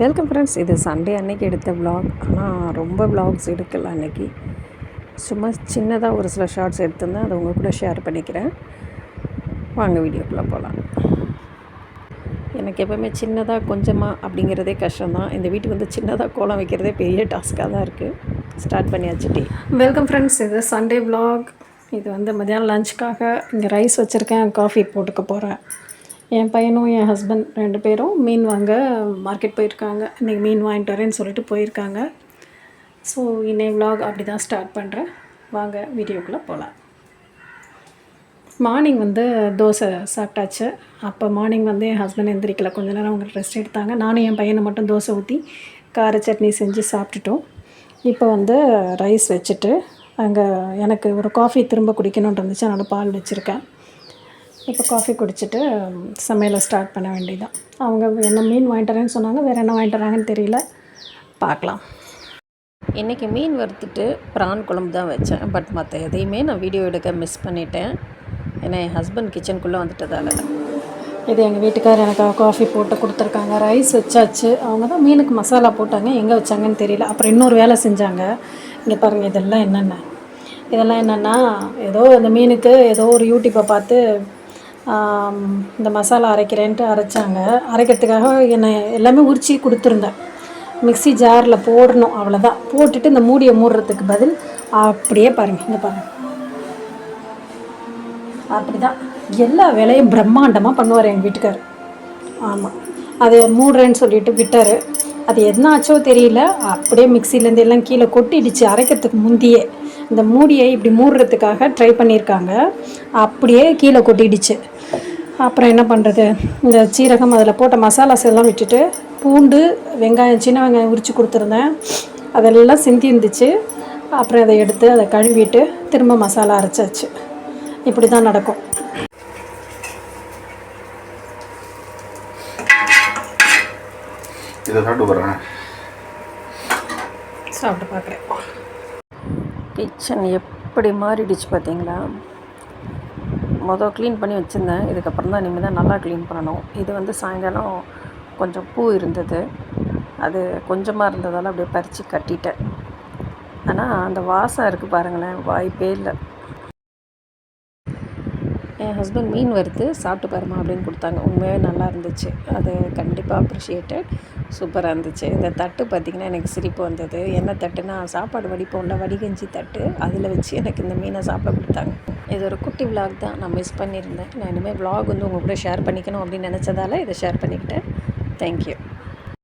Welcome friends இது Sunday அன்னைக்கு எடுத்த விலாக் ஆனால் ரொம்ப விலாக்ஸ் எடுக்கல அன்னைக்கு. சும்மா சின்னதாக ஒரு சில ஷார்ட்ஸ் எடுத்திருந்தேன். அதை உங்கள் கூட ஷேர் பண்ணிக்கிறேன். வாங்க வீடியோக்குள்ளே போகலாம் எனக்கு எப்போவுமே சின்னதாக கொஞ்சமாக அப்படிங்கிறதே கஷ்டம்தான். இந்த வீட்டுக்கு வந்து சின்னதாக கோலம் வைக்கிறதே பெரிய டாஸ்க்காக தான் இருக்குது ஸ்டார்ட் பண்ணியாச்சு டீ. வெல்கம் ஃப்ரெண்ட்ஸ் இது சண்டே விலாக் இது வந்து மதியானம் லஞ்சுக்காக இங்கே ரைஸ் வச்சுருக்கேன். காஃபி போட்டுக்க போகிறேன் என் பையனும் என் ஹஸ்பண்ட் ரெண்டு பேரும் மீன் வாங்க மார்க்கெட் போயிருக்காங்க. இன்றைக்கி மீன் வாங்கிட்டு வரேன்னு சொல்லிட்டு போயிருக்காங்க. ஸோ இன்னைக்கு விலாக் அப்படி தான் ஸ்டார்ட் பண்ணுறேன் வாங்க வீடியோக்குள்ளே போகலாம் மார்னிங் வந்து தோசை சாப்பிட்டாச்சு. அப்போ மார்னிங் வந்து என் ஹஸ்பண்ட் எந்திரிக்கல. கொஞ்ச நேரம் அவங்க ரெஸ்ட் எடுத்தாங்க. நானும் என் பையனை மட்டும் தோசை ஊற்றி கார சட்னி செஞ்சு சாப்பிட்டுட்டோம். இப்போ வந்து ரைஸ் வச்சுட்டு அங்கே எனக்கு ஒரு காஃபி திரும்ப குடிக்கணும்னு இருந்துச்சு. அதனால் பால் வச்சுருக்கேன். இப்போ காஃபி குடிச்சிட்டு சமையலை ஸ்டார்ட் பண்ண வேண்டியதான் அவங்க என்ன மீன் வாங்கிட்டு வரேன்னு சொன்னாங்க வேறு என்ன வாங்கிட்டு வராங்கன்னு தெரியல. பார்க்கலாம். இன்றைக்கி மீன் வறுத்துட்டு ப்ரான் குழம்பு தான் வச்சேன். பட் மற்ற எதையுமே நான் வீடியோ எடுக்க மிஸ் பண்ணிட்டேன். ஏன்னா என் ஹஸ்பண்ட் கிச்சனுக்குள்ளே வந்துட்டதால இது எங்கள் வீட்டுக்காரர் எனக்கு காஃபி போட்டு கொடுத்துருக்காங்க. ரைஸ் வச்சாச்சு. அவங்க தான் மீனுக்கு மசாலா போட்டாங்க. எங்கே வச்சாங்கன்னு தெரியல. அப்புறம் இன்னொரு வேலை செஞ்சாங்க. இங்கே பாருங்கள் இதெல்லாம் என்னென்ன? இதெல்லாம் என்னென்னா ஏதோ இந்த மீனுக்கு ஏதோ ஒரு யூடியூப்பை பார்த்து இந்த மசாலா அரைக்கிறேன்ட்டு அரைச்சாங்க. அரைக்கிறதுக்காக என்னை எல்லாமே உரிச்சு கொடுத்துருந்தேன். மிக்ஸி ஜாரில் போடணும் அவ்வளோதான் போட்டுட்டு இந்த மூடியை மூடுறதுக்கு பதில் அப்படியே பாருங்கள் இந்த பாருங்கள் அப்படி தான் எல்லா வேலையும் பிரம்மாண்டமாக பண்ணுவார் எங்கள் வீட்டுக்கார். ஆமாம் அது மூடுறேன்னு சொல்லிட்டு விட்டார். அது என்ன ஆச்சோ தெரியல அப்படியே மிக்சிலேருந்து எல்லாம் கீழே கொட்டிடுச்சு அரைக்கிறதுக்கு முந்தியே. இந்த மூடியை இப்படி மூடுறதுக்காக ட்ரை பண்ணியிருக்காங்க. அப்படியே கீழே கொட்டிடுச்சு. அப்புறம் என்ன பண்ணுறது இந்த சீரகம் அதில் போட்ட மசாலாஸ் எல்லாம் விட்டுட்டு பூண்டு வெங்காயம் சின்ன வெங்காயம் உரித்து கொடுத்துருந்தேன். அதெல்லாம் சிந்தி இருந்துச்சு அப்புறம் அதை எடுத்து அதை கழுவிட்டு திரும்ப மசாலா அரைச்சாச்சு. இப்படி தான் நடக்கும். இதை சாப்பிட்டு போகிறேன் சாப்பிட்டு பார்க்குறேன். கிச்சன் எப்படி மாறிடுச்சு பார்த்தீங்களா? மொதல் க்ளீன் பண்ணி வச்சுருந்தேன். இதுக்கப்புறம் தான் இனிமேல் தான் நல்லா க்ளீன் பண்ணணும். இது வந்து சாயங்காலம் கொஞ்சம் பூ இருந்தது. அது கொஞ்சமாக இருந்ததால் அப்படியே பறித்து கட்டிட்டேன். ஆனால் அந்த வாசம் இருக்குது பாருங்களேன். வாய்ப்பே இல்லை. என் ஹஸ்பண்ட் மீன் வறுத்து சாப்பிட்டு பாருமா அப்படின்னு கொடுத்தாங்க. உண்மையாகவே நல்லா இருந்துச்சு. அது கண்டிப்பாக அப்ரிஷியேட்டட் சூப்பராக இருந்துச்சு. இந்த தட்டு பார்த்திங்கன்னா எனக்கு சிரிப்பு வந்தது. என்ன தட்டுனா சாப்பாடு வடிப்போம்ல வடிகஞ்சி தட்டு. அதில் வச்சு எனக்கு இந்த மீனை சாப்பிட கொடுத்தாங்க. இது ஒரு குட்டி vlog தான். நான் மிஸ் பண்ணியிருந்தேன். நான் இனிமேல் vlog வந்து உங்கள் கூட ஷேர் பண்ணிக்கணும் அப்படின்னு நினச்சதால இதை ஷேர் பண்ணிக்கிட்டேன். தேங்க்யூ